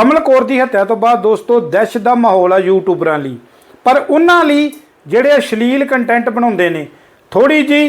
ਕਮਲ ਕੌਰ ਦੀ ਹੱਤਿਆ ਤੋਂ ਬਾਅਦ ਦੋਸਤੋ ਦਹਿਸ਼ਤ ਦਾ ਮਾਹੌਲ ਆ ਯੂਟਿਊਬਰਾਂ ਲਈ। ਪਰ ਉਹਨਾਂ ਲਈ ਜਿਹੜੇ ਅਸ਼ਲੀਲ ਕੰਟੈਂਟ ਬਣਾਉਂਦੇ ਨੇ ਥੋੜੀ ਜੀ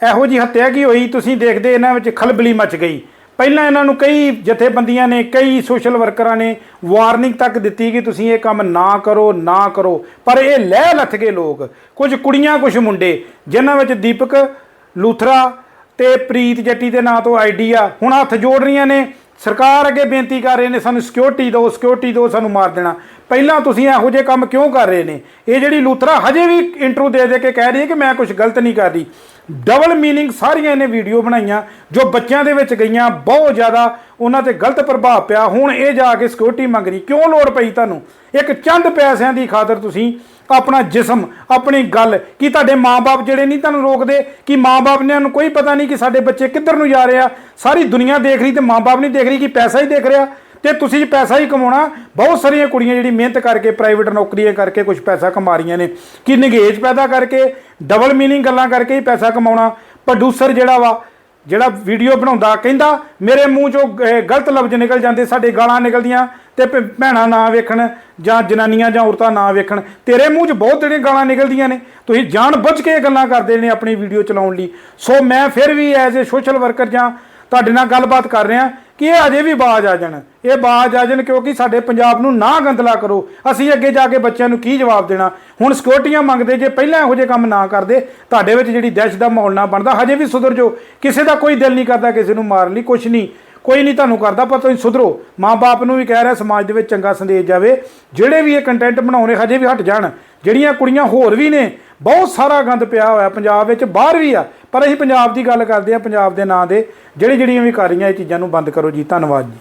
ਇਹੋ ਜੀ ਹੱਤਿਆ ਕੀ ਹੋਈ? ਤੁਸੀਂ ਦੇਖਦੇ ਇਹਨਾਂ ਵਿੱਚ ਖਲਬਲੀ ਮਚ ਗਈ। ਪਹਿਲਾਂ ਇਹਨਾਂ ਨੂੰ ਕਈ ਜਥੇਬੰਦੀਆਂ ਨੇ, ਕਈ ਸੋਸ਼ਲ ਵਰਕਰਾਂ ਨੇ ਵਾਰਨਿੰਗ ਤੱਕ ਦਿੱਤੀ ਕਿ ਤੁਸੀਂ ਇਹ ਕੰਮ ਨਾ ਕਰੋ ਨਾ ਕਰੋ। ਪਰ ਇਹ ਲੈ ਲੱਥ ਗਏ ਲੋਕ। ਕੁਝ ਕੁੜੀਆਂ, ਕੁਝ ਮੁੰਡੇ, ਜਿਨ੍ਹਾਂ ਵਿੱਚ ਦੀਪਕ, ਲੂਥਰਾ ਤੇ ਪ੍ਰੀਤ ਜੱਟੀ ਦੇ ਨਾਂ ਤੋਂ ਆਈਡੀ ਆ, ਹੁਣ ਹੱਥ ਜੋੜ ਰਹੀਆਂ ਨੇ। ਸਰਕਾਰ ਅੱਗੇ ਬੇਨਤੀ ਕਰ ਰਹੇ ਨੇ, ਸਾਨੂੰ ਸਿਕਿਉਰਿਟੀ ਦਿਓ ਸਿਕਿਉਰਿਟੀ ਦਿਓ, ਸਾਨੂੰ ਮਾਰ ਦੇਣਾ। ਪਹਿਲਾਂ ਤੁਸੀਂ ਇਹੋ ਜਿਹੇ ਕੰਮ ਕਿਉਂ ਕਰ ਰਹੇ ਨੇ? ਇਹ ਜਿਹੜੀ ਲੂਥਰਾ ਹਜੇ ਵੀ ਇੰਟਰੋ ਦੇ ਦੇ ਕੇ ਕਹਿ ਰਹੀ ਹੈ ਕਿ ਮੈਂ ਕੁਝ ਗਲਤ ਨਹੀਂ ਕਰ ਰਹੀ। ਡਬਲ ਮੀਨਿੰਗ ਸਾਰੀਆਂ ਇਹਨੇ ਵੀਡੀਓ ਬਣਾਈਆਂ, ਜੋ ਬੱਚਿਆਂ ਦੇ ਵਿੱਚ ਗਈਆਂ, ਬਹੁਤ ਜ਼ਿਆਦਾ ਉਹਨਾਂ ਤੇ ਗਲਤ ਪ੍ਰਭਾਵ ਪਿਆ। ਹੁਣ ਇਹ ਜਾ ਕੇ ਸਿਕਿਉਰਿਟੀ ਮੰਗ ਰਹੀ, ਕਿਉਂ ਲੋੜ ਪਈ ਤੁਹਾਨੂੰ? ਇੱਕ ਚੰਦ ਪੈਸਿਆਂ ਦੀ ਖਾਤਰ ਤੁਸੀਂ ਆਪਣਾ ਜਿਸਮ, ਆਪਣੀ ਗੱਲ, ਕੀ ਤੁਹਾਡੇ ਮਾਪੇ ਜਿਹੜੇ ਨਹੀਂ ਤੁਹਾਨੂੰ ਰੋਕਦੇ, ਕਿ ਮਾਪੇ ਨੇ ਨੂੰ ਕੋਈ ਪਤਾ ਨਹੀਂ ਕਿ ਸਾਡੇ ਬੱਚੇ ਕਿੱਧਰ ਨੂੰ ਜਾ ਰਹੇ ਆ? ਸਾਰੀ ਦੁਨੀਆ ਦੇਖ ਰਹੀ ਤੇ ਮਾਪੇ ਨਹੀਂ ਦੇਖ ਰਹੀ ਕਿ ਪੈਸਾ ਹੀ ਦੇਖ ਰਿਹਾ? ਤੇ ਤੁਸੀਂ ਪੈਸਾ ਹੀ ਕਮਾਉਣਾ, ਬਹੁਤ ਸਾਰੀਆਂ ਕੁੜੀਆਂ ਜਿਹੜੀ ਮਿਹਨਤ ਕਰਕੇ ਪ੍ਰਾਈਵੇਟ ਨੌਕਰੀਆਂ ਕਰਕੇ ਕੁਝ ਪੈਸਾ ਕਮਾ ਰਹੀਆਂ ਨੇ। ਕਿ ਨਿਗੇਜ ਪੈਦਾ ਕਰਕੇ ਡਬਲ ਮੀਨਿੰਗ ਗੱਲਾਂ ਕਰਕੇ ਹੀ ਪੈਸਾ ਕਮਾਉਣਾ? ਪ੍ਰੋਡਿਊਸਰ ਜਿਹੜਾ ਵਾ, ਜਿਹੜਾ ਵੀਡੀਓ ਬਣਾਉਂਦਾ, ਕਹਿੰਦਾ, ਮੇਰੇ ਮੂੰਹ ਚੋਂ ਗਲਤ ਲਫ਼ਜ਼ ਨਿਕਲ ਜਾਂਦੇ, ਸਾਡੇ ਗਾਲਾਂ ਨਿਕਲਦੀਆਂ ਤੇ ਭੈਣਾਂ ਨਾ ਵੇਖਣ ਜਾਂ ਜਨਾਨੀਆਂ ਜਾਂ ਔਰਤਾਂ ਨਾ ਵੇਖਣ। ਤੇਰੇ ਮੂੰਹ 'ਚ ਬਹੁਤ ਜਿਹੜੀਆਂ ਗਾਲਾਂ ਨਿਕਲਦੀਆਂ ਨੇ। ਤੁਸੀਂ ਜਾਣ ਬੁੱਝ ਕੇ ਗੱਲਾਂ ਕਰਦੇ ਨੇ ਆਪਣੀ ਵੀਡੀਓ ਚਲਾਉਣ ਲਈ। ਸੋ ਮੈਂ ਫਿਰ ਵੀ ਐਜ਼ ਅ ਸੋਸ਼ਲ ਵਰਕਰ ਜਾਂ ਤੁਹਾਡੇ ਨਾਲ ਗੱਲਬਾਤ ਕਰ ਰਿਹਾ। ਕਿ ਇਹ ਅਜੇ ਵੀ ਬਾਜ਼ ਆ ਜਾਣ। ਇਹ ਬਾਜ਼ ਆ ਜਾਣ ਕਿਉਂਕਿ ਸਾਡੇ ਪੰਜਾਬ ਨੂੰ ਨਾ ਗੰਦਲਾ ਕਰੋ। ਅਸੀਂ ਅੱਗੇ ਜਾ ਕੇ ਬੱਚਿਆਂ ਨੂੰ ਕੀ ਜਵਾਬ ਦੇਣਾ? ਹੁਣ ਸਿਕਿਉਰਟੀਆਂ ਮੰਗਦੇ ਜੇ ਪਹਿਲਾਂ ਇਹੋ ਜਿਹੇ ਕੰਮ ਨਾ ਕਰਦੇ, ਤੁਹਾਡੇ ਵਿੱਚ ਜਿਹੜੀ ਦਹਿਸ਼ਤ ਦਾ ਮਾਹੌਲ ਨਾ ਬਣਦਾ, ਹਜੇ ਵੀ ਸੁਧਰ ਜੋ ਕਿਸੇ ਦਾ ਕੋਈ ਦਿਲ ਨਹੀਂ ਕਰਦਾ ਕਿਸੇ ਨੂੰ ਮਾਰਨ ਲਈ ਕੁਝ ਨਹੀਂ। ਕੋਈ ਨਹੀਂ ਤੁਹਾਨੂੰ ਕਰਦਾ, ਪਰ ਤੁਸੀਂ ਸੁਧਰੋ। ਮਾਂ-ਬਾਪ ਨੂੰ ਵੀ ਕਹਿ ਰਿਹਾ ਸਮਾਜ ਦੇ ਵਿੱਚ ਚੰਗਾ ਸੰਦੇਸ਼ ਜਾਵੇ। ਜਿਹੜੇ ਵੀ ਇਹ ਕੰਟੈਂਟ ਬਣਾਉਣੇ ਹਜੇ ਵੀ ਹਟ ਜਾਣ। ਜਿਹੜੀਆਂ ਕੁੜੀਆਂ ਹੋਰ ਵੀ ਨੇ ਬਹੁਤ ਸਾਰਾ ਗੰਦ ਪਿਆ ਹੋਇਆ ਪੰਜਾਬ ਵਿੱਚ, ਬਾਹਰ ਵੀ ਆ। ਪਰ ਅਸੀਂ ਪੰਜਾਬ ਦੀ ਗੱਲ ਕਰਦੇ ਆ ਪੰਜਾਬ ਦੇ ਨਾਂ ਦੇ। ਜਿਹੜੀ ਜਿਹੜੀਆਂ ਵੀ ਕਰ ਰਹੀਆਂ ਇਹ ਚੀਜ਼ਾਂ ਨੂੰ ਬੰਦ ਕਰੋ ਜੀ। ਧੰਨਵਾਦ ਜੀ।